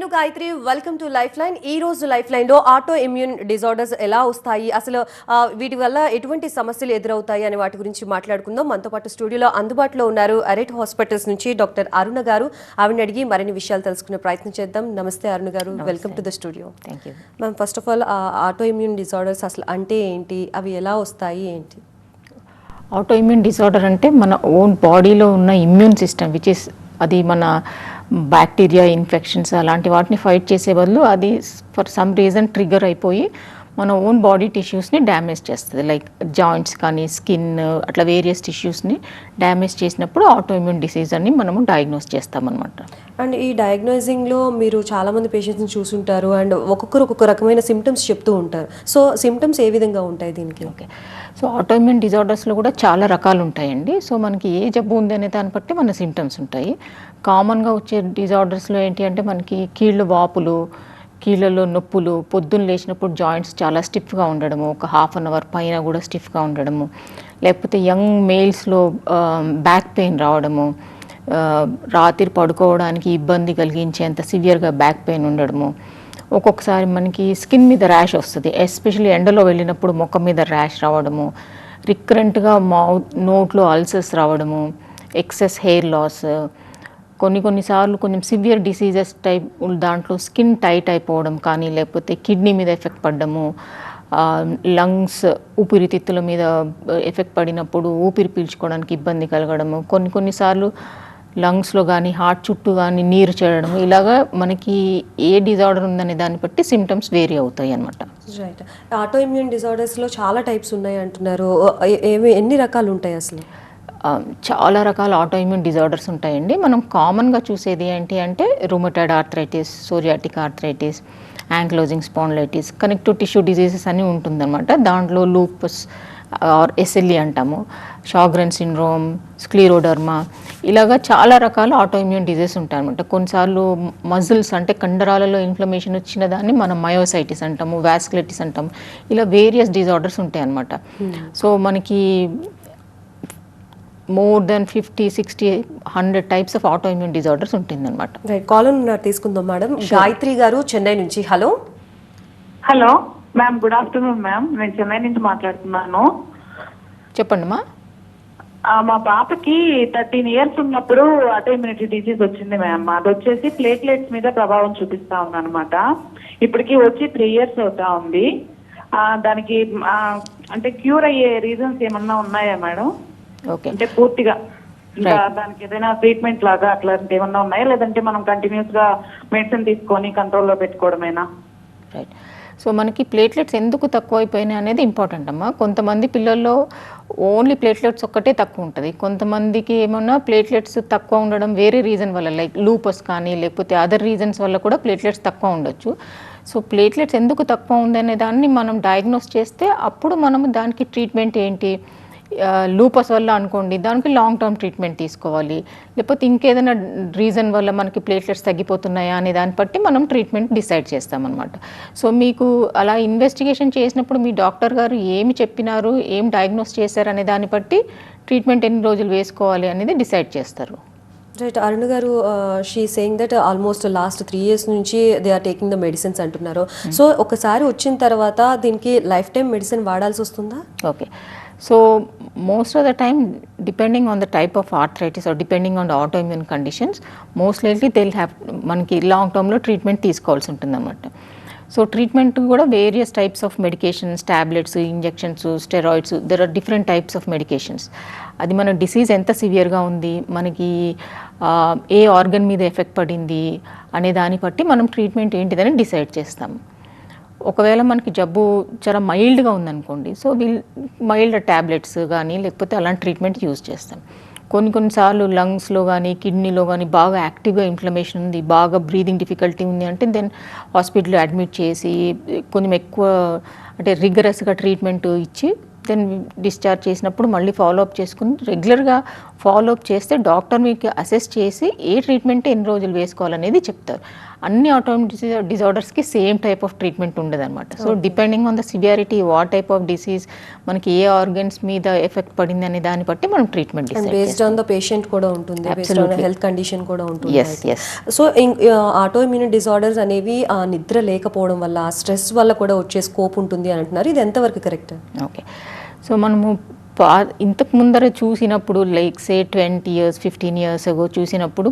నేను Gayatri welcome to life line ఈ రోజు లైఫ్ లైన్లో ఆటో ఇమ్యూన్ డిజార్డర్స్ ఎలా వస్తాయి? అసలు వీటి వల్ల ఎటువంటి సమస్యలు ఎదురవుతాయి అనే వాటి గురించి మాట్లాడుకుందాం. మనతో పాటు స్టూడియోలో అందుబాటులో ఉన్నారు అరెట్ హాస్పిటల్స్ నుంచి డాక్టర్ అరుణ గారు. ఆవిడని అడిగి మరిన్ని విషయాలు తెలుసుకునే ప్రయత్నం చేద్దాం. నమస్తే అరుణ గారు. Welcome to the studio thank you ma'am first of all auto immune disorders అసలు అంటే ఏంటి? అవి ఎలా వస్తాయి? ఏంటి? ఆటో ఇమ్యూన్ డిసార్డర్ అంటే మన ఓన్ బాడీలో ఉన్న ఇమ్యూన్ సిస్టమ్ విచ్ ఇస్ అది మన బ్యాక్టీరియా ఇన్ఫెక్షన్స్ అలాంటి వాటిని ఫైట్ చేసే బదులు అది ఫర్ సమ్ రీజన్ ట్రిగర్ అయిపోయి మన ఓన్ బాడీ టిష్యూస్ని డ్యామేజ్ చేస్తుంది. లైక్ జాయింట్స్ కానీ స్కిన్ అట్లా వేరియస్ టిష్యూస్ని డ్యామేజ్ చేసినప్పుడు ఆటో ఇమ్యూన్ డిసీజ్ అని మనము డయాగ్నోస్ చేస్తామన్నమాట. అండ్ ఈ డయాగ్నోజింగ్లో మీరు చాలా మంది పేషెంట్స్ని చూసుంటారు అండ్ ఒక్కొక్కరు ఒక్కొక్క రకమైన సిమ్టమ్స్ చెప్తూ ఉంటారు. సో సిమ్టమ్స్ ఏ విధంగా ఉంటాయి దీనికి? ఓకే సో ఆటోఇమ్యూన్ డిజార్డర్స్లో కూడా చాలా రకాలు ఉంటాయండి. సో మనకి ఏ జబ్బు ఉంది అనే దాన్ని బట్టి మన సిమ్టమ్స్ ఉంటాయి. కామన్గా వచ్చే డిజార్డర్స్లో ఏంటి అంటే మనకి కీళ్ళు వాపులు కీళ్ళలో నొప్పులు పొద్దున్న లేచినప్పుడు జాయింట్స్ చాలా స్టిఫ్గా ఉండడము ఒక హాఫ్ అన్ అవర్ పైన కూడా స్టిఫ్గా ఉండడము. లేకపోతే యంగ్ మేల్స్లో బ్యాక్ పెయిన్ రావడము రాత్రి పడుకోవడానికి ఇబ్బంది కలిగించేంత సివియర్గా బ్యాక్ పెయిన్ ఉండడము. ఒక్కొక్కసారి మనకి స్కిన్ మీద ర్యాష్ వస్తుంది. ఎస్పెషల్లీ ఎండలో వెళ్ళినప్పుడు ముఖం మీద ర్యాష్ రావడము రికరెంట్గా మౌత్ నోట్లో అల్సర్స్ రావడము ఎక్సెస్ హెయిర్ లాస్ కొన్ని కొన్నిసార్లు కొంచెం సివియర్ డిసీజెస్ టైప్ దాంట్లో స్కిన్ టైట్ అయిపోవడం కానీ లేకపోతే కిడ్నీ మీద ఎఫెక్ట్ పడ్డము లంగ్స్ ఊపిరితిత్తుల మీద ఎఫెక్ట్ పడినప్పుడు ఊపిరి పీల్చుకోవడానికి ఇబ్బంది కలగడము కొన్ని కొన్నిసార్లు లంగ్స్లో కానీ హార్ట్ చుట్టూ కానీ నీరు చేరడం ఇలాగా మనకి ఏ డిజార్డర్ ఉందనే దాన్ని బట్టి సిమ్టమ్స్ వేరీ అవుతాయి అనమాట రైట్ ఆటో ఇమ్యూన్ డిజార్డర్స్లో చాలా టైప్స్ ఉన్నాయి అంటున్నారు. ఎన్ని రకాలు ఉంటాయి అసలు? చాలా రకాల ఆటోఇమ్యూన్ డిజార్డర్స్ ఉంటాయండి. మనం కామన్గా చూసేది ఏంటి అంటే rheumatoid arthritis psoriatic arthritis ankylosing spondylitis connective tissue diseases అని ఉంటుందన్నమాట. దాంట్లో లూపస్ ఆర్ ఎస్ఎల్ఈ అంటాము. షాగ్రెన్ సిండ్రోమ్ స్క్లీరోడర్మా ఇలాగా చాలా రకాల ఆటోఇమ్యూన్ డిజీజెస్ ఉంటాయన్నమాట. కొన్నిసార్లు మజిల్స్ అంటే కండరాలలో ఇన్ఫ్లమేషన్ వచ్చిన దాన్ని మనం మయోసైటిస్ అంటాము వాస్కులైటిస్ అంటాము. ఇలా వేరియస్ డిజార్డర్స్ ఉంటాయి అన్నమాట సో మనకి more than fifty sixty hundred types of auto immune disorders ఉంటుందన్నమాట కాలర్ ఉన్నారు తీసుకుందాం మేడం గాయత్రి గారు చెన్నై నుంచి. Hello hello ma'am good afternoon ma'am నేను చెన్నై నుంచి మాట్లాడుతున్నాను. చెప్పండి మా. ఆ, మా పాపకి థర్టీన్ ఇయర్స్ ఉన్నప్పుడు అటో ఇమ్యూనిటీ డిసీజ్ వచ్చింది మ్యామ్ అది వచ్చేసి ప్లేట్లెట్స్ మీద ప్రభావం చూపిస్తా ఉంది అనమాట ఇప్పటికి వచ్చి త్రీ ఇయర్స్ అవుతా ఉంది. ఆ, దానికి ఆ, అంటే క్యూర్ అయ్యే రీజన్స్ ఏమన్నా ఉన్నాయా మేడం అంటే పూర్తిగా ఇంకా దానికి ఏదైనా ట్రీట్మెంట్ లాగా అట్లాంటి ఏమన్నా ఉన్నాయా? లేదంటే మనం కంటిన్యూస్గా మెడిసిన్ తీసుకొని కంట్రోల్లో పెట్టుకోవడమేనా? రైట్ సో మనకి ప్లేట్లెట్స్ ఎందుకు తక్కువ అయిపోయినాయి అనేది ఇంపార్టెంట్ అమ్మా. కొంతమంది పిల్లల్లో ఓన్లీ ప్లేట్లెట్స్ ఒక్కటే తక్కువ ఉంటుంది. కొంతమందికి ఏమన్నా ప్లేట్లెట్స్ తక్కువ ఉండడం వేరే రీజన్ వల్ల లైక్ లూపస్ కానీ లేకపోతే అదర్ రీజన్స్ వల్ల కూడా ప్లేట్లెట్స్ తక్కువ ఉండొచ్చు. సో ప్లేట్లెట్స్ ఎందుకు తక్కువ ఉందనే దాన్ని మనం డయాగ్నోస్ చేస్తే అప్పుడు మనము దానికి ట్రీట్మెంట్ ఏంటి? లూపస్ వల్ల అనుకోండి దానికి లాంగ్ టర్మ్ ట్రీట్మెంట్ తీసుకోవాలి. లేకపోతే ఇంకేదైనా రీజన్ వల్ల మనకి ప్లేట్లెట్స్ తగ్గిపోతున్నాయా అనే దాన్ని బట్టి మనం ట్రీట్మెంట్ డిసైడ్ చేస్తామన్నమాట. సో మీకు అలా ఇన్వెస్టిగేషన్ చేసినప్పుడు మీ డాక్టర్ గారు ఏమి చెప్పినారు ఏం డయాగ్నోస్ చేశారు అనే దాన్ని బట్టి ట్రీట్మెంట్ ఎన్ని రోజులు వేసుకోవాలి అనేది డిసైడ్ చేస్తారు. రైట్ అరుణ్ గారు she saying that almost last three years నుంచి they are taking the medicines అంటున్నారు. సో ఒకసారి వచ్చిన తర్వాత దీనికి లైఫ్ టైం మెడిసిన్ వాడాల్సి వస్తుందా? Okay so most of the time depending on the type of arthritis or depending on the autoimmune conditions most likely they'll have మనకి long టర్మ్లో treatment తీసుకోవాల్సి ఉంటుందన్నమాట. సో ట్రీట్మెంట్ కూడా various types of medications tablets injections steroids there are different types of medications అది మన disease ఎంత సివియర్గా ఉంది మనకి ఏ ఆర్గన్ మీద ఎఫెక్ట్ పడింది అనే దాన్ని బట్టి మనం ట్రీట్మెంట్ ఏంటిదని డిసైడ్ చేస్తాం. ఒకవేళ మనకి జబ్బు చాలా మైల్డ్గా ఉందనుకోండి సో వీల్ మైల్డ్ ట్యాబ్లెట్స్ కానీ లేకపోతే అలాంటి ట్రీట్మెంట్ యూజ్ చేస్తాం. కొన్ని కొన్నిసార్లు లంగ్స్లో కానీ కిడ్నీలో కానీ బాగా యాక్టివ్గా ఇన్ఫ్లమేషన్ ఉంది బాగా బ్రీదింగ్ డిఫికల్టీ ఉంది అంటే దెన్ హాస్పిటల్లో అడ్మిట్ చేసి కొంచెం ఎక్కువ అంటే రిగరస్గా ట్రీట్మెంట్ ఇచ్చి దెన్ డిశ్చార్జ్ చేసినప్పుడు మళ్ళీ ఫాలో అప్ చేసుకుని రెగ్యులర్గా ఫాలోఅప్ చేస్తే డాక్టర్ మీకు అసెస్ చేసి ఏ ట్రీట్మెంట్ ఎన్ని రోజులు వేసుకోవాలనేది చెప్తారు. అన్ని ఆటోమిక్ డిజార్డర్స్కి సేమ్ టైప్ ఆఫ్ ట్రీట్మెంట్ ఉండదు అనమాట so depending on the severity what type of disease మనకి ఏ ఆర్గన్స్ మీద ఎఫెక్ట్ పడింది అనే దాన్ని బట్టి మనం treatment based on the patient కూడా ఉంటుంది హెల్త్ కండిషన్ కూడా ఉంటుంది. సో ఆటో ఇమ్యూన్ డిజార్డర్స్ అనేవి ఆ, నిద్ర లేకపోవడం వల్ల స్ట్రెస్ వల్ల కూడా వచ్చే స్కోప్ ఉంటుంది అని అంటున్నారు. ఇది ఎంతవరకు కరెక్ట్ ఓకే సో మనము ఇంతకు ముందర చూసినప్పుడు like say twenty years fifteen years ago చూసినప్పుడు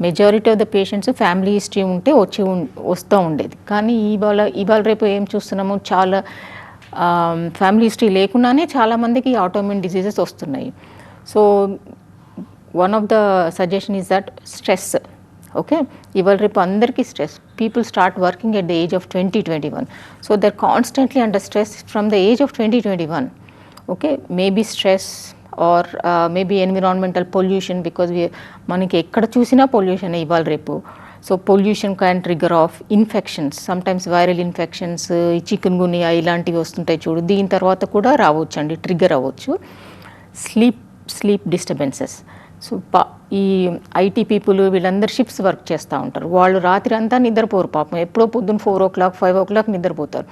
majority of the patients family history ఉంటే వచ్చి ఉం- వస్తూ ఉండేది. కానీ ఇవాళ ఇవాళ రేపు ఏం చూస్తున్నాము చాలా ఫ్యామిలీ హిస్టరీ లేకుండానే చాలామందికి ఆటోమిన్ డిసీజెస్ వస్తున్నాయి. So one of the suggestion is that stress okay ఇవాళ రేపు అందరికీ stress people start working at the age of twenty twenty one so they're constantly under stress from the age of twenty twenty one okay maybe stress or maybe environmental pollution because మనకి ఎక్కడ చూసినా pollution ఇవాళ రేపు. So pollution can trigger of infections sometimes viral infections chikungunya ఇలాంటివి వస్తుంటాయి చూడు. దీని తర్వాత కూడా రావచ్చు అండి ట్రిగర్ అవ్వచ్చు. స్లీప్ స్లీప్ డిస్టర్బెన్సెస్ సో పా ఈ ఐటీ పీపుల్ వీళ్ళందరూ షిఫ్ట్స్ వర్క్ చేస్తూ ఉంటారు. వాళ్ళు రాత్రి అంతా నిద్రపోరు పాపం. ఎప్పుడో పొద్దున్న four o'clock five o'clock నిద్రపోతారు.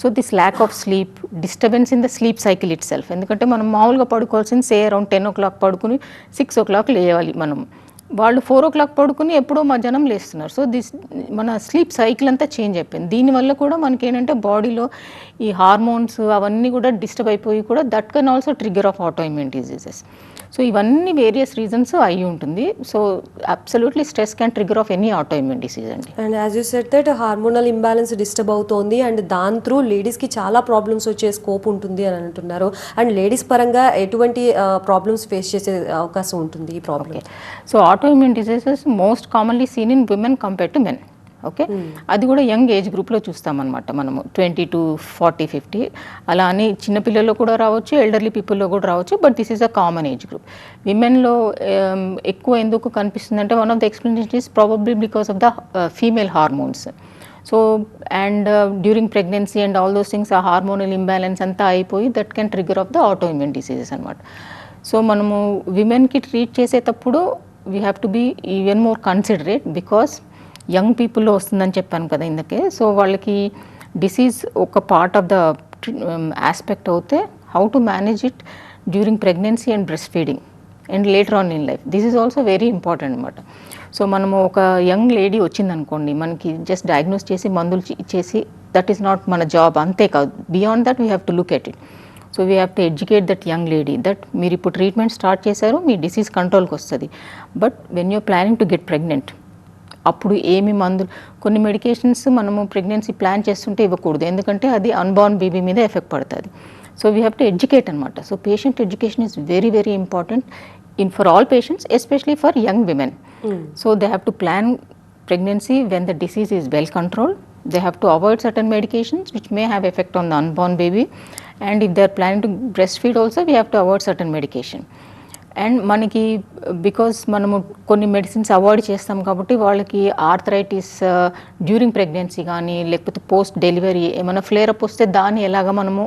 So this lack of sleep disturbance in the sleep cycle itself ఎందుకంటే మనం మామూలుగా పడుకోవాల్సింది say around ten o'clock పడుకుని సిక్స్ ఓ క్లాక్ లేవాలి మనం వాళ్ళు ఫోర్ ఓ క్లాక్ పడుకుని ఎప్పుడో మధ్యాహ్నం లేస్తున్నారు. సో దిస్ మన స్లీప్ సైకిల్ అంతా చేంజ్ అయిపోయింది. దీనివల్ల కూడా మనకి ఏంటంటే బాడీలో ఈ హార్మోన్స్ అవన్నీ కూడా డిస్టర్బ్ అయిపోయి కూడా that can also trigger of autoimmune diseases so ఇవన్నీ వేరియస్ రీజన్స్ అయి ఉంటుంది. So absolutely stress can trigger of any auto immune disease అండి. And as you said that hormonal imbalance disturb అవుతోంది అండ్ దాని త్రూ లేడీస్కి చాలా ప్రాబ్లమ్స్ వచ్చే scope ఉంటుంది అని అంటున్నారు. అండ్ లేడీస్ పరంగా ఎటువంటి ప్రాబ్లమ్స్ ఫేస్ చేసే అవకాశం ఉంటుంది ఈ problem so auto immune diseases most commonly seen in women compare to men okay? అది కూడా యంగ్ ఏజ్ గ్రూప్లో చూస్తామన్నమాట మనము. Twenty to forty fifty. అలా అని చిన్నపిల్లల్లో కూడా రావచ్చు ఎల్డర్లీ పీపుల్లో కూడా రావచ్చు but this is a common age group విమెన్లో ఎక్కువ ఎందుకు కనిపిస్తుందంటే one of the explanation is probably because of the female hormones so and during pregnancy and all those things ah hormonal imbalance అంతా అయిపోయి that can trigger of the auto immune diseases అనమాట so మనము విమెన్కి treat చేసేటప్పుడు we have to be even more considerate because young పీపుల్లో వస్తుందని చెప్పాను కదా ఇందుకే. సో వాళ్ళకి డిసీజ్ ఒక పార్ట్ ఆఫ్ ద ఆస్పెక్ట్ అవుతే how to manage it during pregnancy and breast feeding and later on in life. This is also very important అనమాట so మనము ఒక యంగ్ లేడీ వచ్చిందనుకోండి మనకి జస్ట్ డయాగ్నోస్ చేసి మందులు ఇచ్చేసి దట్ ఈస్ నాట్ మన జాబ్ అంతే కాదు. Beyond that we have to look at it. So we have to educate that young lady that మీరు ఇప్పుడు ట్రీట్మెంట్ స్టార్ట్ చేశారు మీ డిసీజ్ కంట్రోల్కి వస్తుంది. But when you're planning to get pregnant అప్పుడు ఏమి మందులు కొన్ని మెడికేషన్స్ మనము ప్రెగ్నెన్సీ ప్లాన్ చేస్తుంటే ఇవ్వకూడదు. ఎందుకంటే అది అన్బార్న్ బేబీ మీద ఎఫెక్ట్ పడుతుంది. So we have to educate అనమాట so patient education is very very important in for all patients especially for young women so they have to plan pregnancy when the disease is well control they have to avoid certain medications which may have effect on the unborn baby and if they are plan to breast feed also we have to avoid certain medication and మనకి because మనము కొన్ని medicines avoid చేస్తాం కాబట్టి వాళ్ళకి arthritis during pregnancy కానీ లేకపోతే post delivery ఏమైనా flare up వస్తే దాన్ని ఎలాగ మనము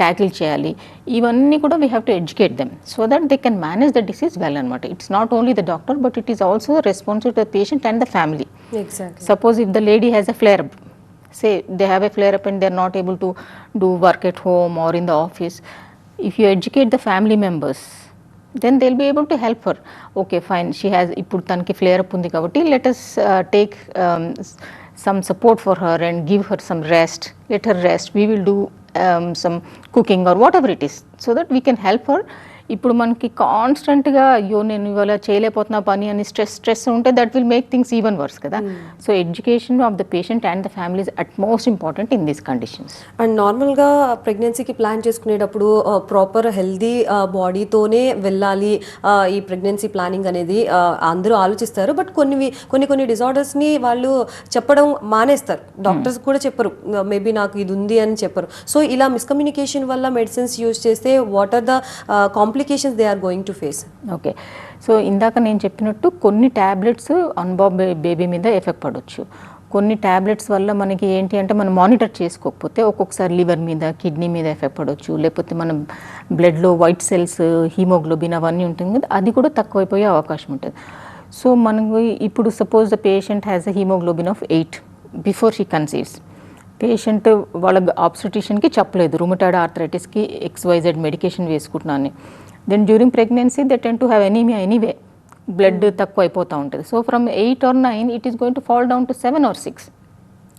ట్యాకిల్ చేయాలి? ఇవన్నీ కూడా we have to educate them so that they can manage the disease well అనమాట it's not only the doctor but it is also responsible the patient and the family exactly suppose if the lady has a flare up say they have a flare up and they're not able to do work at home or in the office if you educate the family members then they'll be able to help her okay fine she has ఇప్పుడు తనకి flare up ఉంది కాబట్టి let us take some support for her and give her some rest let her rest we will do um, some cooking or whatever it is so that we can help her ఇప్పుడు మనకి కాన్స్టెంట్గా అయ్యో నేను ఇవాళ చేయలేకపోతున్నా పని అని stress stress ఉంటే that will make things even worse కదా. So education of the patient and the family is at most important in these conditions and నార్మల్గా ప్రెగ్నెన్సీకి ప్లాన్ చేసుకునేటప్పుడు ప్రాపర్ హెల్దీ బాడీతోనే వెళ్ళాలి. ఆ, ఈ ప్రెగ్నెన్సీ ప్లానింగ్ అనేది ఆ, అందరూ ఆలోచిస్తారు. బట్ కొన్ని కొన్ని కొన్ని డిజార్డర్స్ని వాళ్ళు చెప్పడం మానేస్తారు. డాక్టర్స్ కూడా చెప్పరు. మేబీ నాకు ఇది ఉంది అని చెప్పరు. సో ఇలా మిస్కమ్యూనికేషన్ వల్ల మెడిసిన్స్ యూజ్ చేస్తే what are the complications they are going to face okay so ఇందాక నేను చెప్పినట్టు కొన్ని ట్యాబ్లెట్స్ అన్బాబ్ బేబీ మీద ఎఫెక్ట్ పడవచ్చు కొన్ని ట్యాబ్లెట్స్ వల్ల మనకి ఏంటి అంటే మనం మానిటర్ చేసుకోకపోతే ఒక్కొక్కసారి లివర్ మీద కిడ్నీ మీద ఎఫెక్ట్ పడవచ్చు లేకపోతే మనం బ్లడ్లో వైట్ సెల్స్ హీమోగ్లోబిన్ అవన్నీ ఉంటుంది కదా అది కూడా తక్కువైపోయే అవకాశం ఉంటుంది. సో మనకు ఇప్పుడు suppose the patient has a haemoglobin of eight before she conceives patient వాళ్ళ ఆబ్స్టిట్యూషన్కి చెప్పలేదు రుమటాడ్ ఆర్థరైటిస్కి ఎక్స్వైజెడ్ మెడికేషన్ వేసుకుంటున్నాను then during pregnancy they tend to have anaemia anyway blood తక్కువ అయిపోతూ ఉంటుంది. So from eight or nine it is going to fall down to seven or six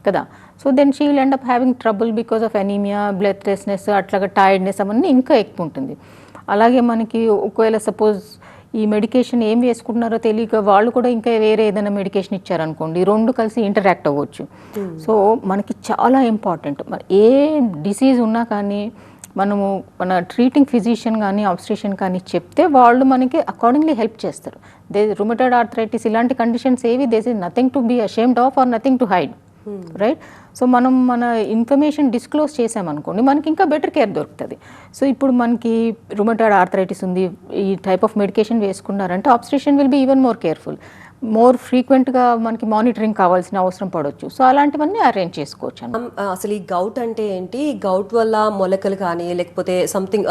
కదా? So then she will end up having trouble because of anaemia bloodlessness అట్లాగా tiredness అవన్నీ ఇంకా ఎక్కువ ఉంటుంది. అలాగే మనకి ఒకవేళ సపోజ్ ఈ మెడికేషన్ ఏం వేసుకుంటున్నారో తెలియక వాళ్ళు కూడా ఇంకా వేరే ఏదైనా మెడికేషన్ ఇచ్చారనుకోండి రెండు కలిసి ఇంటరాక్ట్ అవ్వచ్చు. సో మనకి చాలా ఇంపార్టెంట్ మరి ఏ డిసీజ్ ఉన్నా కానీ మనము మన ట్రీటింగ్ ఫిజిషియన్ కానీ ఆబ్స్ట్రేషన్ కానీ చెప్తే వాళ్ళు మనకి అకార్డింగ్లీ హెల్ప్ చేస్తారు. దే రుమటెడ్ ఆర్థరైటిస్ ఇలాంటి కండిషన్స్ ఏవి this is nothing to be ashamed of or nothing to hide right so మనం మన ఇన్ఫర్మేషన్ డిస్క్లోజ్ చేసామనుకోండి మనకి ఇంకా బెటర్ కేర్ దొరుకుతుంది. సో ఇప్పుడు మనకి రుమటాయిడ్ ఆర్థరైటిస్ ఉంది ఈ type of medication వేసుకున్నారంటే obstetrician will be even more careful more ఫ్రీక్వెంట్గా మనకి మానిటరింగ్ కావాల్సిన అవసరం పడవచ్చు సో అలాంటివన్నీ అరేంజ్ చేసుకోవచ్చు Um, అసలు ఈ గౌట్ అంటే ఏంటి? గౌట్ వల్ల మొలకలు కానీ లేకపోతే సంథింగ్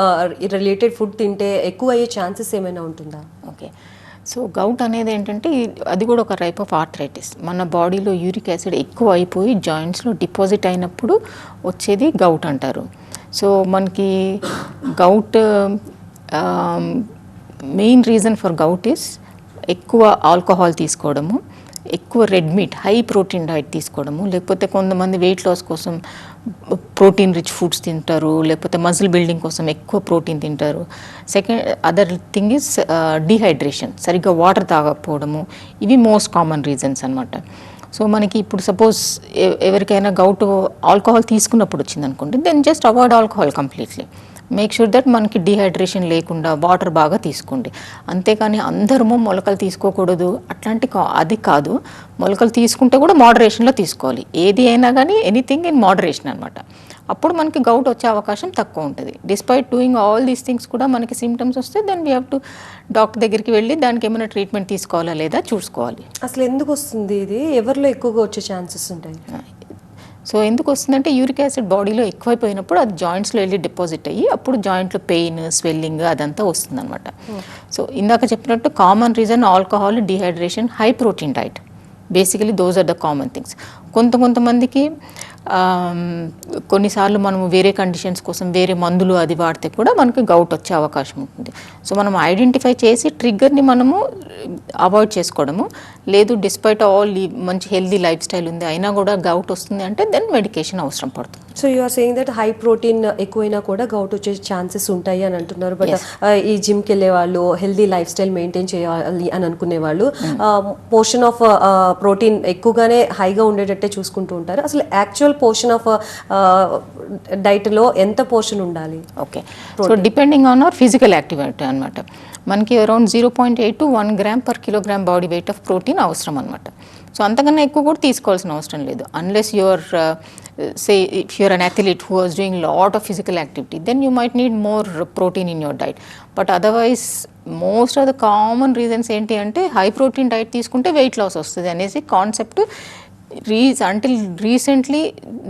రిలేటెడ్ ఫుడ్ తింటే ఎక్కువ అయ్యే ఛాన్సెస్ ఏమైనా ఉంటుందా? ఓకే సో గౌట్ అనేది ఏంటంటే అది కూడా ఒక టైప్ ఆఫ్ ఆర్థరైటిస్ మన బాడీలో యూరిక్ యాసిడ్ ఎక్కువ అయిపోయి జాయింట్స్లో డిపాజిట్ అయినప్పుడు వచ్చేది గౌట్ అంటారు. సో మనకి gout main reason for gout is ఎక్కువ ఆల్కహాల్ తీసుకోవడము ఎక్కువ red meat high protein diet తీసుకోవడము లేకపోతే కొంతమంది వెయిట్ లాస్ కోసం ప్రోటీన్ రిచ్ ఫుడ్స్ తింటారు లేకపోతే మజిల్ బిల్డింగ్ కోసం ఎక్కువ ప్రోటీన్ తింటారు. Second other thing is dehydration సరిగ్గా వాటర్ తాగకపోవడము ఇవి మోస్ట్ కామన్ రీజన్స్ అనమాట సో మనకి ఇప్పుడు సపోజ్ ఎవరికైనా గౌట్ ఆల్కహాల్ తీసుకున్నప్పుడు వచ్చిందనుకోండి then just avoid alcohol completely make sure that మనకి డిహైడ్రేషన్ లేకుండా వాటర్ బాగా తీసుకోండి. అంతేకాని అందరము మొలకలు తీసుకోకూడదు. అట్లాంటి కా- అది కాదు. మొలకలు తీసుకుంటే కూడా మోడరేషన్లో తీసుకోవాలి. ఏది అయినా కానీ ఎనీథింగ్ ఇన్ మోడరేషన్ అనమాట అప్పుడు మనకి గౌట్ వచ్చే అవకాశం తక్కువ ఉంటుంది. Despite doing all these things కూడా మనకి సిమ్టమ్స్ వస్తే then we have to doctor దగ్గరికి వెళ్ళి దానికి ఏమైనా ట్రీట్మెంట్ తీసుకోవాలా లేదా చూసుకోవాలి. అసలు ఎందుకు వస్తుంది ఇది? ఎవరిలో ఎక్కువగా వచ్చే ఛాన్సెస్ ఉంటాయి? సో ఎందుకు వస్తుందంటే యూరిక్ యాసిడ్ బాడీలో ఎక్కువైపోయినప్పుడు అది జాయింట్స్లో వెళ్ళి డిపాజిట్ అయ్యి అప్పుడు జాయింట్లో పెయిన్ స్వెల్లింగ్ అదంతా వస్తుందన్నమాట. సో ఇందాక చెప్పినట్టు common reason alcohol dehydration high protein diet. Basically those are the common things. కొంత కొంతమందికి కొన్నిసార్లు మనము వేరే కండిషన్స్ కోసం వేరే మందులు అది వాడితే కూడా మనకి గౌట్ వచ్చే అవకాశం ఉంటుంది. సో మనం ఐడెంటిఫై చేసి ట్రిగ్గర్ని మనము అవాయిడ్ చేసుకోవడము. లేదు డిస్పైట్ ఆల్ మంచి హెల్దీ లైఫ్ స్టైల్ ఉంది అయినా కూడా గౌట్ వస్తుంది అంటే దెన్ మెడికేషన్ అవసరం పడుతుంది. So you are saying that high protein ఎక్కువైనా కూడా గౌట్ వచ్చే ఛాన్సెస్ ఉంటాయి అని అంటున్నారు. బట్ ఈ జిమ్కి వెళ్ళే వాళ్ళు హెల్దీ లైఫ్ స్టైల్ మెయింటైన్ చేయాలి అని అనుకునే వాళ్ళు పోర్షన్ ఆఫ్ ప్రోటీన్ ఎక్కువగానే హైగా ఉండేటట్టే చూసుకుంటూ ఉంటారు. అసలు యాక్చువల్ పోర్షన్ ఆఫ్ డైట్లో ఎంత పోర్షన్ ఉండాలి? Okay so depending on our physical activity అనమాట మనకి around zero point eight to one gram per kilogram body weight of protein అవసరం అనమాట సో అంతకన్నా ఎక్కువ కూడా తీసుకోవాల్సిన అవసరం లేదు. Unless your say if you're an athlete who was doing lot of physical activity then you might need more protein in your diet but otherwise most of the common reasons ఏంటి అంటే high protein diet తీసుకుంటే weight loss వస్తుంది అనేసి concept రీజ్ until recently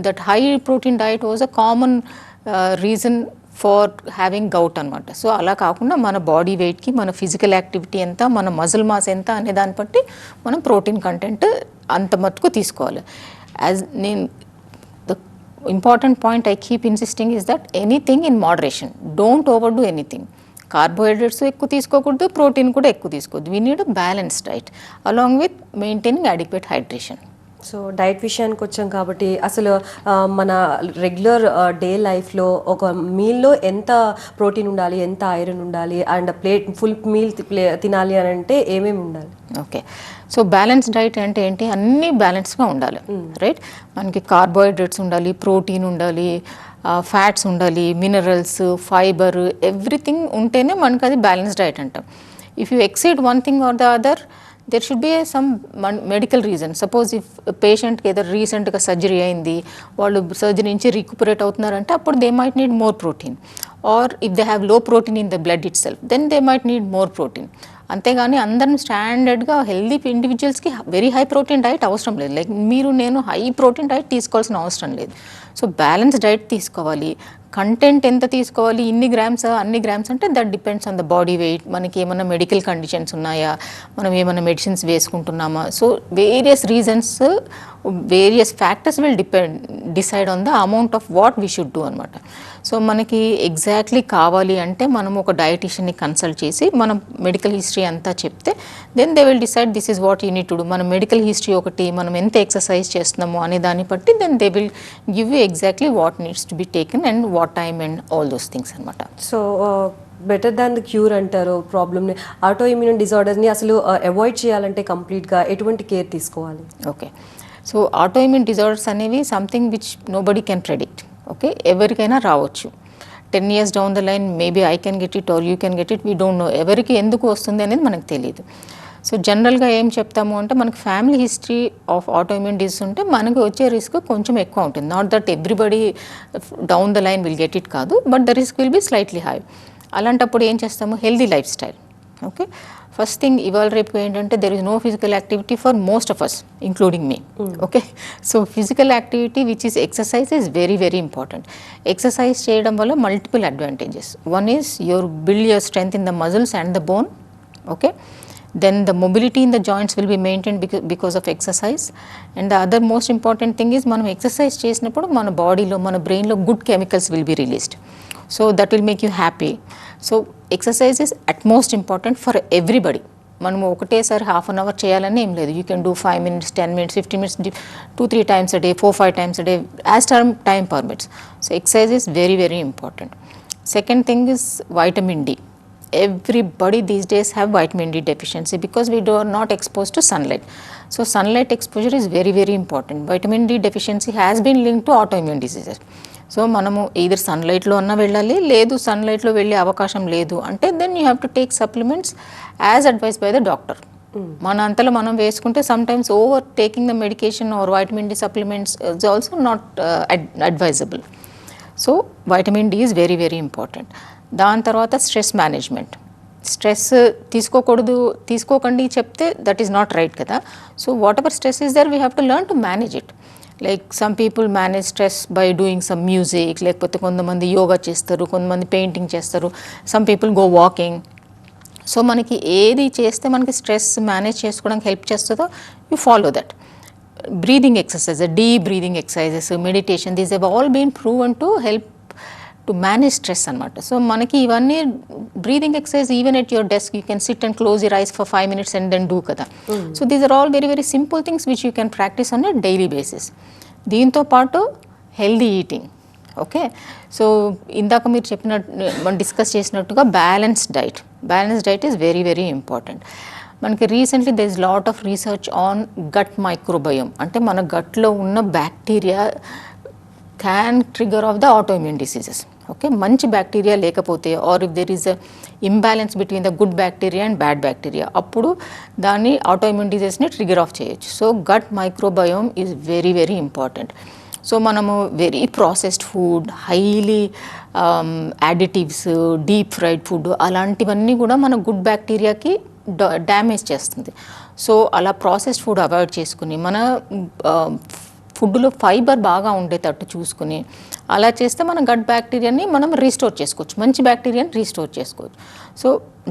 that high protein diet was a common reason for having gout అనమాట so అలా కాకుండా మన body వెయిట్కి మన ఫిజికల్ యాక్టివిటీ ఎంత మన మజిల్ మాస్ ఎంత అనే దాన్ని బట్టి మనం ప్రోటీన్ కంటెంట్ అంత మటుకు తీసుకోవాలి. యాజ్ నేను the important point I keep insisting is that anything in moderation don't overdo anything carbohydrates ఎక్కువ తీసుకోకూడదు ప్రోటీన్ కూడా ఎక్కువ తీసుకోవద్దు. We need balance diet along with maintaining adequate hydration so diet విషయానికి వచ్చాం కాబట్టి అసలు మన రెగ్యులర్ డే లైఫ్లో ఒక మీల్లో ఎంత ప్రోటీన్ ఉండాలి ఎంత ఐరన్ ఉండాలి అండ్ ప్లేట్ ఫుల్ మీల్ తినాలి అని అంటే ఏమేమి ఉండాలి? ఓకే. సో బ్యాలెన్స్ డైట్ అంటే ఏంటి? అన్నీ బ్యాలెన్స్గా ఉండాలి. రైట్? మనకి కార్బోహైడ్రేట్స్ ఉండాలి ప్రోటీన్ ఉండాలి ఫ్యాట్స్ ఉండాలి మినరల్స్ ఫైబర్ ఎవ్రీథింగ్ ఉంటేనే మనకి అది బ్యాలెన్స్ డైట్ అంటాం. If you exceed one thing or the other there should be some medical reason suppose if పేషెంట్కి ఏదో రీసెంట్గా సర్జరీ అయింది వాళ్ళు సర్జరీ నుంచి రిక్యుపరేట్ అవుతున్నారంటే అప్పుడు they might need more protein or if they have low protein in the blood itself then they might need more protein అంతేగాని అందరం స్టాండర్డ్గా హెల్దీ ఇండివిజువల్స్కి వెరీ హై ప్రోటీన్ డైట్ అవసరం లేదు. లైక్ మీరు నేను హై ప్రోటీన్ డైట్ తీసుకోవాల్సిన అవసరం లేదు. సో బ్యాలెన్స్ డైట్ తీసుకోవాలి. కంటెంట్ ఎంత తీసుకోవాలి? ఇన్ని గ్రామ్స్ అన్ని గ్రామ్స్ అంటే that depends on the body weight. మనకి ఏమైనా మెడికల్ కండిషన్స్ ఉన్నాయా? మనం ఏమైనా medicines వేసుకుంటున్నామా? So various reasons various factors will depend decide on the amount of what we should do అనమాట సో మనకి ఎగ్జాక్ట్లీ కావాలి అంటే మనం ఒక డయటిషియన్ని కన్సల్ట్ చేసి మనం మెడికల్ హిస్టరీ అంతా చెప్తే then they will decide this is what you need to మన మెడికల్ హిస్టరీ ఒకటి మనం ఎంత ఎక్సర్సైజ్ చేస్తున్నాము అనే దాన్ని బట్టి then they will give you exactly what needs to be taken and what time and all those things అనమాట so better than the cure అంటారు ప్రాబ్లమ్ని ఆటో ఇమ్యూన్ డిజార్డర్ని అసలు అవాయిడ్ చేయాలంటే కంప్లీట్గా ఎటువంటి కేర్ తీసుకోవాలి? ఓకే సో ఆటోఇమ్యూన్ డిజార్డర్స్ అనేవి something which nobody can predict okay? ఎవరికైనా రావచ్చు. Ten years down the line maybe I can get it or you can get it we don't know ఎవరికి ఎందుకు వస్తుంది అనేది మనకు తెలియదు సో జనరల్గా ఏం చెప్తాము అంటే మనకు family history of autoimmune disease ఉంటే మనకు వచ్చే రిస్క్ కొంచెం ఎక్కువ ఉంటుంది. Not that everybody down the line will get it కాదు but the risk will be slightly high అలాంటప్పుడు ఏం చేస్తాము? Healthy lifestyle okay? First thing ఇవాళ రేపు ఏంటంటే there is no physical activity for most of us including me okay so physical activity which is exercise is very very important exercise చేయడం వల్ల multiple advantages one is your build your strength in the muscles and the bone okay? Then the mobility in the joints will be maintained because, because of exercise. And the other most important thing is మనం exercise చేసినప్పుడు మన బాడీలో మన బ్రెయిన్లో good chemicals will be released so that will make you happy so Exercise is at most important for everybody మనము ఒకటేసారి half an hour చేయాలని ఏం లేదు you can do five minutes ten minutes fifty minutes two three times a day four five times a day as term time permits so exercise is very very important second thing is vitamin D everybody these days have vitamin D deficiency because we do are not exposed to sunlight. So sunlight exposure is very very important. Vitamin D deficiency has been linked to autoimmune diseases. So మనము either సన్లైట్లో అన్నా వెళ్ళాలి లేదు సన్లైట్లో వెళ్ళే అవకాశం లేదు. అంటే then you have to take supplements as advise by the doctor మన అంతలో మనం వేసుకుంటే sometimes over taking the medication or vitamin D supplements is also not advisable so vitamin D is very very important దాని తర్వాత stress management stress తీసుకోకూడదు తీసుకోకండి చెప్తే that is not right కదా. So whatever stress is there we have to learn to manage it like some people manage stress by doing some music లేకపోతే కొంతమంది యోగా చేస్తారు కొంతమంది పెయింటింగ్ చేస్తారు some people go walking so మనకి ఏది చేస్తే మనకి స్ట్రెస్ మేనేజ్ చేసుకోవడానికి హెల్ప్ చేస్తుందో you follow that breathing exercise deep breathing exercises meditation these have all been proven to help to manage stress అనమాట సో మనకి ఇవన్నీ breathing exercise even at your desk you can sit and close your eyes for five minutes and then do కదా. So these are all very very simple things which you can practise on a daily basis దీంతో పాటు healthy eating okay so ఇందాక మీరు చెప్పినట్టు మనం discuss చేసినట్టుగా balance diet balance diet is very very important మనకి recently they is lot of research on gut microbiome అంటే మన గట్లో ఉన్న bacteria can trigger off the autoimmune diseases okay మంచి బ్యాక్టీరియా లేకపోతే or if there is a imbalance between the good bacteria and bad bacteria అప్పుడు దాన్ని autoimmune డిసీజ్ని trigger off చేయొచ్చు. So gut microbiome is very very important so మనము very processed food highly additives deep fried food అలాంటివన్నీ కూడా మన good బ్యాక్టీరియాకి damage చేస్తుంది. సో అలా ప్రాసెస్డ్ ఫుడ్ అవాయిడ్ చేసుకుని మన ఫుడ్లో ఫైబర్ బాగా ఉండేటట్టు చూసుకుని అలా చేస్తే మన గట్ బ్యాక్టీరియాని మనం రీస్టోర్ చేసుకోవచ్చు. మంచి బ్యాక్టీరియాని రీస్టోర్ చేసుకోవచ్చు. సో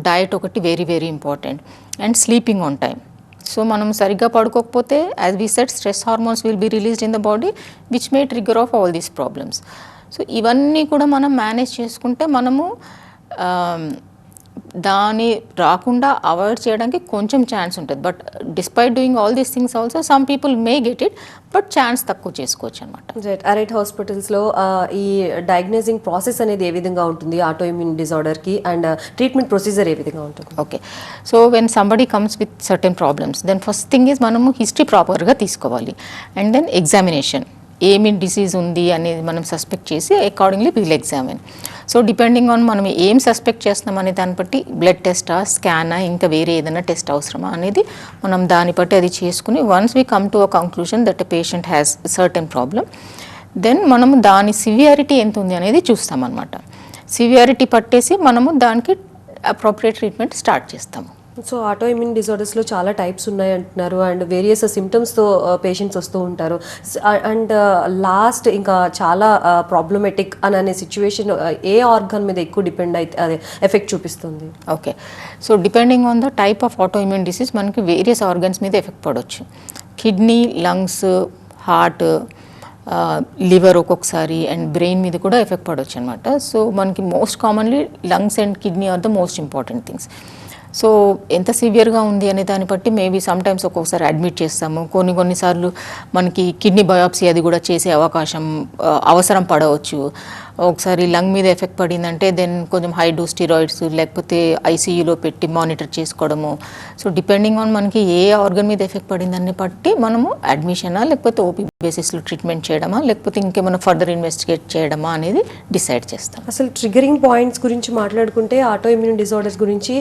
డయట్ ఒకటి very very important. And sleeping on time so మనం సరిగ్గా పడుకోకపోతే as we said stress hormones will be released in the body which may trigger off all these problems so ఇవన్నీ కూడా మనం మేనేజ్ చేసుకుంటే మనము దాని రాకుండా అవాయిడ్ చేయడానికి కొంచెం ఛాన్స్ ఉంటుంది. But despite doing all these things also some people may get it but chance తక్కువ చేసుకోవచ్చు అనమాట రైట్ అరైట్ హాస్పిటల్స్లో ఈ డయాగ్నోజింగ్ ప్రాసెస్ అనేది ఏ విధంగా ఉంటుంది? ఆటో ఇమ్యూన్ డిజార్డర్కి అండ్ ట్రీట్మెంట్ ప్రొసీజర్ ఏ విధంగా ఉంటుంది? Okay so when somebody comes with certain problems then first thing is మనము హిస్టరీ ప్రాపర్గా తీసుకోవాలి. అండ్ దెన్ ఎగ్జామినేషన్ ఏమి డిసీజ్ ఉంది అనేది మనం సస్పెక్ట్ చేసి accordingly we'll examine so depending on మనం ఏం సస్పెక్ట్ చేస్తున్నాం అనే దాన్ని బట్టి బ్లడ్ టెస్టా స్కానా ఇంకా వేరే ఏదైనా టెస్ట్ అవసరమా అనేది మనం దాన్ని బట్టి అది చేసుకుని once we come to a conclusion that patient has certain problem then మనము దాని సివియారిటీ ఎంత ఉంది అనేది చూస్తామన్నమాట. సివియారిటీ పట్టేసి మనము దానికి అప్రోప్రియేట్ ట్రీట్మెంట్ స్టార్ట్ చేస్తాము. సో ఆటో ఇమ్యూన్ డిజార్డర్స్లో చాలా టైప్స్ ఉన్నాయి అంటున్నారు. అండ్ వేరియస్ సిమ్టమ్స్తో పేషెంట్స్ వస్తూ ఉంటారు. అండ్ లాస్ట్ uh, uh, ఇంకా చాలా uh, ప్రాబ్లమెటిక్ అని అనే సిచ్యువేషన్ ఏ ఆర్గాన్ మీద ఎక్కువ డిపెండ్ అయితే అదే ఎఫెక్ట్ చూపిస్తుంది? Okay so depending on the type of autoimmune disease మనకి వేరియస్ ఆర్గన్స్ మీద ఎఫెక్ట్ పడవచ్చు కిడ్నీ లంగ్స్ హార్ట్ లివర్ ఒక్కొక్కసారి అండ్ బ్రెయిన్ మీద కూడా ఎఫెక్ట్ పడవచ్చు అనమాట సో మనకి most commonly lungs and kidney are the most important things so ఎంత సివియర్గా ఉంది అనే దాన్ని బట్టి మేబీ సమ్టైమ్స్ ఒక్కొక్కసారి అడ్మిట్ చేస్తాము. కొన్ని కొన్నిసార్లు మనకి కిడ్నీ బయాప్సీ అది కూడా చేసే అవకాశం అవసరం పడవచ్చు. ఒకసారి లంగ్ మీద ఎఫెక్ట్ పడిందంటే దెన్ కొంచెం హై డోస్ స్టిరాయిడ్స్ లేకపోతే ఐసీయూలో పెట్టి మానిటర్ చేసుకోవడము. సో డిపెండింగ్ ఆన్ మనకి ఏ ఆర్గన్ మీద ఎఫెక్ట్ పడిందని బట్టి మనము అడ్మిషనా లేకపోతే ఓపీ బేసిస్లో ట్రీట్మెంట్ చేయడమా లేకపోతే ఇంకేమైనా ఫర్దర్ ఇన్వెస్టిగేట్ చేయడమా అనేది డిసైడ్ చేస్తాం. అసలు ట్రిగరింగ్ పాయింట్స్ గురించి మాట్లాడుకుంటే ఆటో ఇమ్యూన్ డిజార్డర్స్ గురించి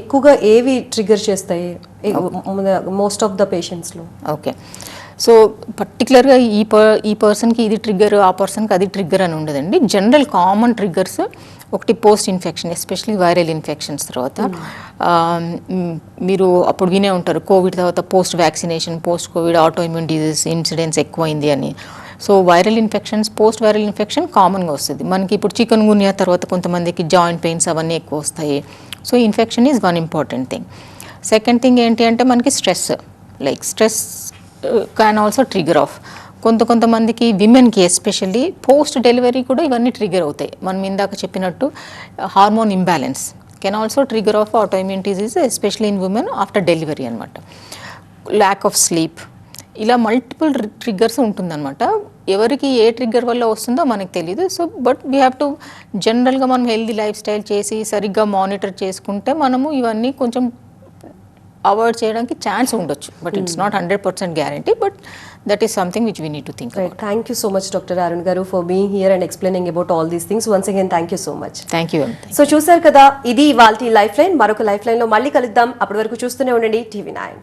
ఎక్కువగా ఏవి ట్రిగర్ చేస్తాయి? మోస్ట్ ఆఫ్ ద పేషెంట్స్లో ఓకే సో పర్టికులర్గా ఈ పర్ ఈ పర్సన్కి ఇది ట్రిగ్గర్ ఆ పర్సన్కి అది ట్రిగ్గర్ అని ఉండదండి. జనరల్ కామన్ ట్రిగ్గర్స్ ఒకటి post infection especially viral infections తర్వాత మ్, మీరు అప్పుడు వినే ఉంటారు కోవిడ్ తర్వాత post vaccination post Covid autoimmune disease incidence ఎక్కువైంది అని. So viral infections post viral infection కామన్గా వస్తుంది. మనకి ఇప్పుడు చికెన్ గున్యా తర్వాత కొంతమందికి జాయింట్ పెయిన్స్ అవన్నీ ఎక్కువ వస్తాయి. So infection is one important thing second thing ఏంటి అంటే మనకి stress like stress can also trigger off కొంత కొంతమందికి విమెన్కి ఎస్పెషల్లీ పోస్ట్ డెలివరీ కూడా ఇవన్నీ ట్రిగర్ అవుతాయి. మనం ఇందాక చెప్పినట్టు hormone imbalance can also trigger off autoimmune disease especially in women after delivery అనమాట ల్యాక్ ఆఫ్ స్లీప్ ఇలా మల్టిపుల్ ట్రిగ్గర్స్ ఉంటుందన్నమాట. ఎవరికి ఏ ట్రిగ్గర్ వల్ల వస్తుందో మనకు తెలియదు so but we have to జనరల్గా మనం హెల్దీ లైఫ్ స్టైల్ చేసి సరిగ్గా మానిటర్ చేసుకుంటే మనము ఇవన్నీ కొంచెం అవాయిడ్ చేయడానికి ఛాన్స్ ఉండొచ్చు. But it's not hundred percent guarantee but that is something which we need to think thank you so much doctor Arun garu for being here and explaining about all these things once again thank you so much thank you so చూసారు కదా ఇది ఇవాల్టి life line మరొక life లైన్లో మళ్ళీ కలుద్దాం. అప్పటి వరకు చూస్తూనే ఉండండి. TV nine.